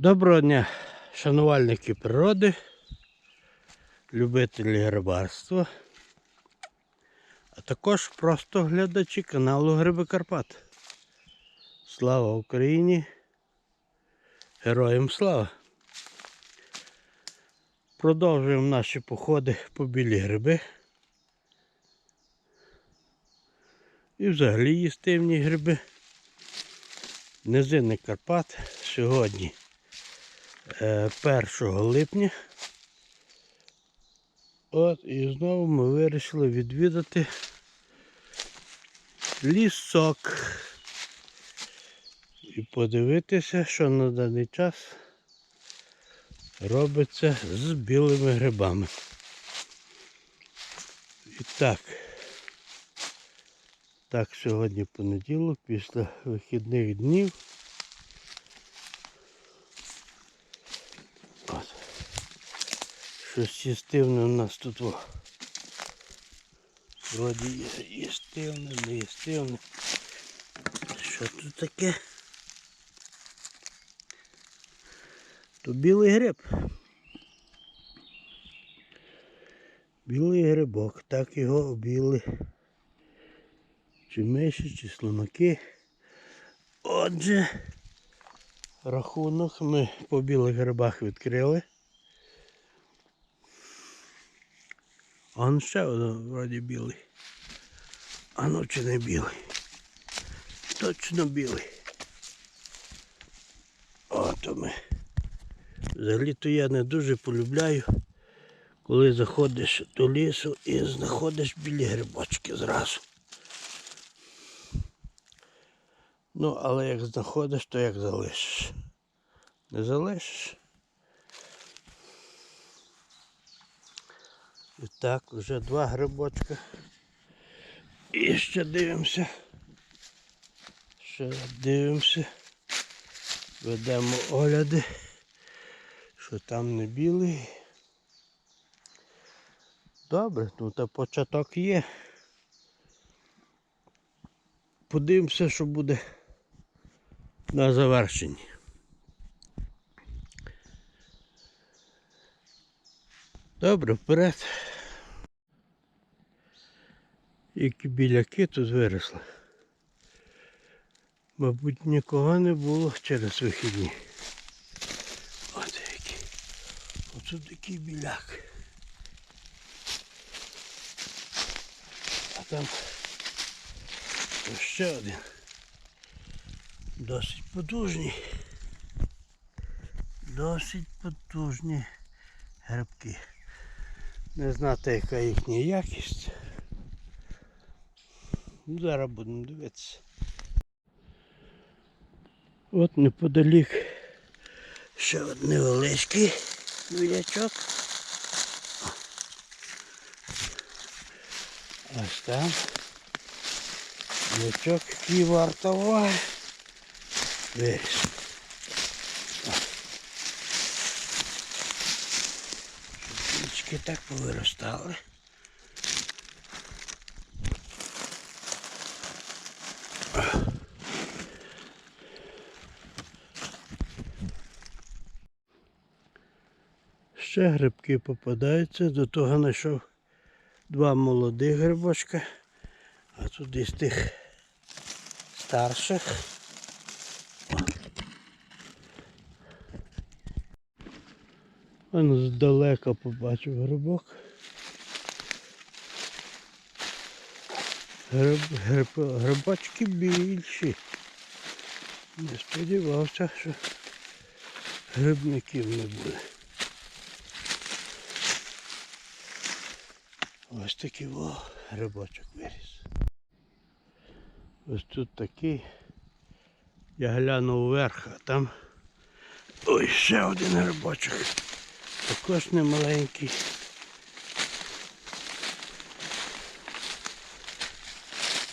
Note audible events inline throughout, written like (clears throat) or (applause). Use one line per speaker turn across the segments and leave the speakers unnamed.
Доброго дня, шанувальники природи, любителі грибарства, а також просто глядачі каналу Гриби Карпат. Слава Україні! Героям слава! Продовжуємо наші походи по білі гриби. І взагалі їстивні гриби. Низини Карпат сьогодні 1 липня. От і знову ми вирішили відвідати лісок і подивитися, що на даний час робиться з білими грибами. І так, так, сьогодні понеділок, після вихідних днів. Щось їстивне у нас тут. О. Вроді є їстивне, не їстивне. Що тут таке? То білий гриб. Білий грибок, так його обіли. Чи миші, чи слимаки. Отже, рахунок ми по білих грибах відкрили. Он ще один вроді білий. А ну чи не білий? Точно білий. Ото ми. Взагалі-то я не дуже полюбляю, коли заходиш до лісу і знаходиш білі грибочки зразу. Ну, але як знаходиш, то як залишиш. Не залишиш. І так, вже два грибочка. І ще дивимося. Ще дивимося. Ведемо огляди, що там не білий. Добре, ну та початок є. Подивимося, що буде на завершенні. Добре, вперед. Які біляки тут виросли. Мабуть, нікого не було через вихідні. От які. Оце такий біляк. А там ще один. Досить потужні. Досить потужні грибки. Не знати, яка їхня якість. Ну, Зараз будемо дивитися. От неподалік ще один невеличкий білячок. Ось там. Білячок, який варто уваги. Виріс. Білячки так повиростали. Ще грибки попадаються, до того знайшов два молодих грибочка, а тут із тих старших. Воно здалека побачив грибок. Гриб, гриб, грибочки більші. Не сподівався, що грибників не буде. Ось такий во грибочок виріс. Ось тут такий. Я глянув вверх, а там ой, ще один грибочок. Також не маленький.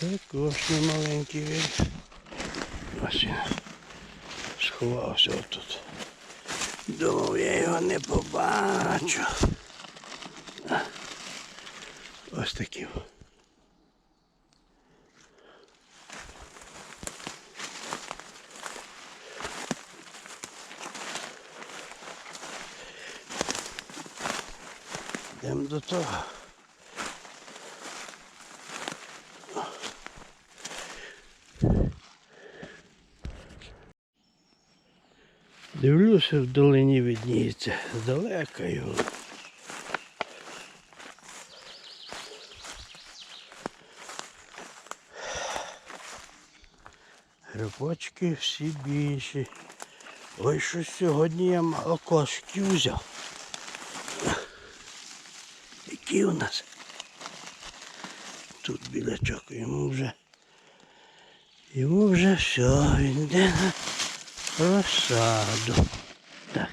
Також не маленький виріс. Ось він сховався отут. Думав, я його не побачу. Ось такі. Йдемо до того. Дивлюся, в долині видніється здалека його. Грибочки всі більші. Ой, що сьогодні я мало кошиків взяв. Які у нас? Тут білячок йому вже. Йому вже все, він йде на розсаду. Так.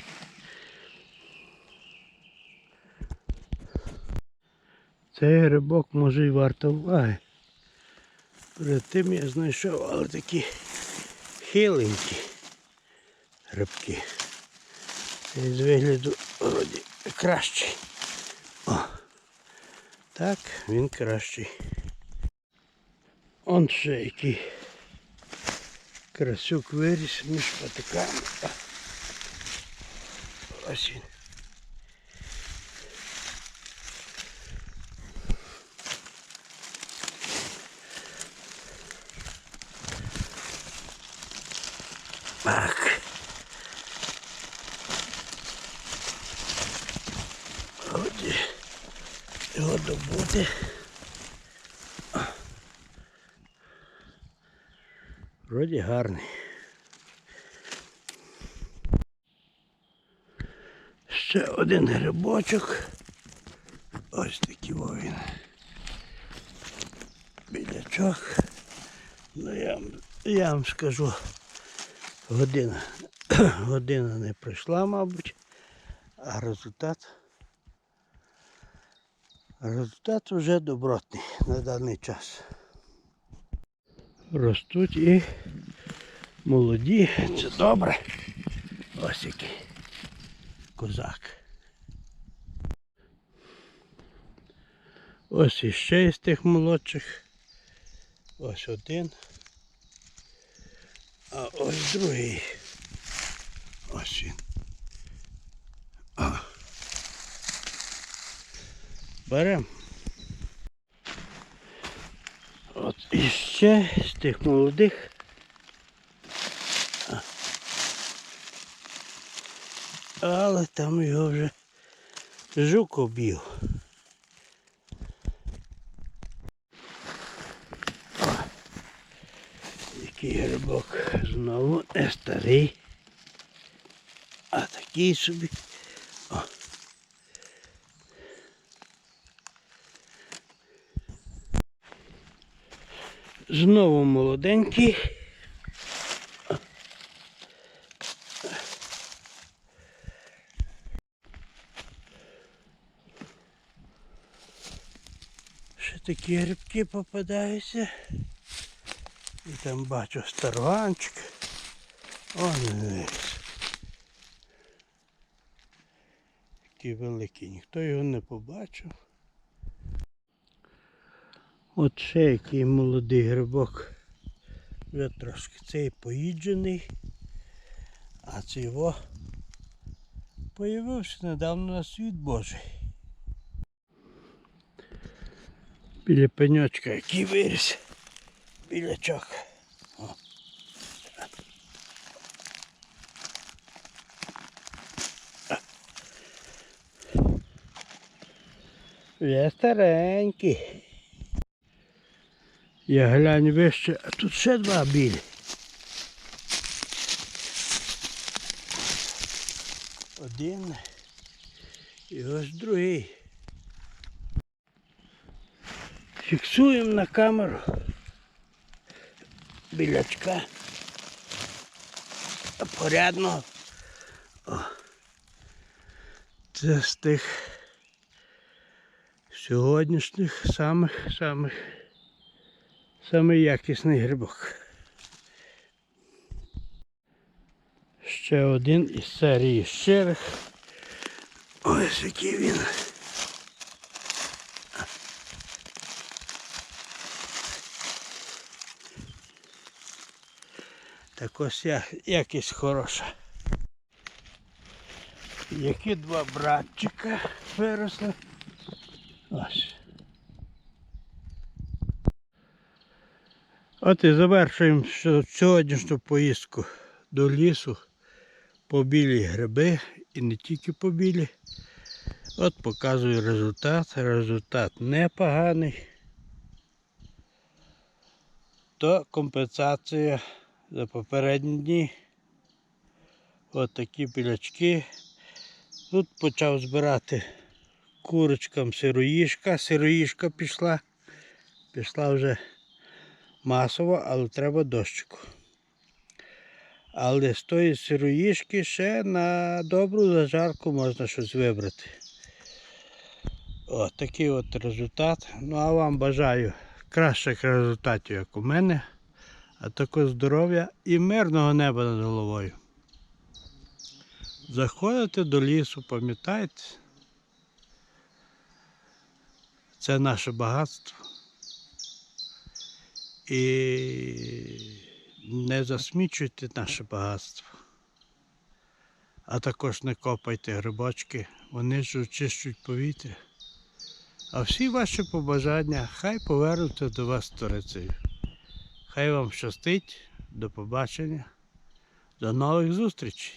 Цей грибок може і варто уваги. Перед тим я знайшов, але такі хиленькі грибки. Цей з вигляду вроді кращий. О, так, він кращий. Он ще який красюк виріс між патиками. А. Ось він. Так. От його добути. Вроді гарний. Ще один грибочок. Ось такий він. Білячок. Ну я, я вам скажу, година, (clears throat) година не пройшла, мабуть, а результат. Результат вже добротний на даний час. Ростуть і молоді, це добре. Ось який козак. Ось іще із тих молодших. Ось один. А ось другий. Ось він. А. Берем. От іще з тих молодих. Але там його вже жук обів. Який грибок знову не старий. А такий собі. О. Знову молоденький. Ще такі грибки попадаються. І там бачу старванчик. Он дивись. Такий великий, ніхто його не побачив. От ще який молодий грибок. Вже трошки цей поїджений. А цей його появився недавно на світ Божий. Біля пеньочка, який виріс. Білячок. О. Старенький. Я глянь вище, а тут ще два білі. Один і ось другий. Фіксуємо на камеру білячка. Порядно. О. Це з тих сьогоднішніх самих самих самий якісний грибок. Ще один із серії щирих. Ось який він. Так ось якість хороша. Які два братчика виросли. Ось. От і завершуємо сьогоднішню поїздку до лісу по білі гриби і не тільки по білі. От показую результат. Результат непоганий. То компенсація за попередні дні. От такі білячки. Тут почав збирати курочкам сироїшка. Сироїшка пішла. Пішла вже масово, але треба дощику. Але з тої сироїшки ще на добру зажарку можна щось вибрати. От такий от результат. Ну а вам бажаю кращих результатів, як у мене, а також здоров'я і мирного неба над головою. Заходите до лісу, пам'ятайте, це наше багатство. І не засмічуйте наше багатство. А також не копайте грибочки, вони ж очищують повітря. А всі ваші побажання хай повернуться до вас сторицею. Хай вам щастить, до побачення, до нових зустрічей.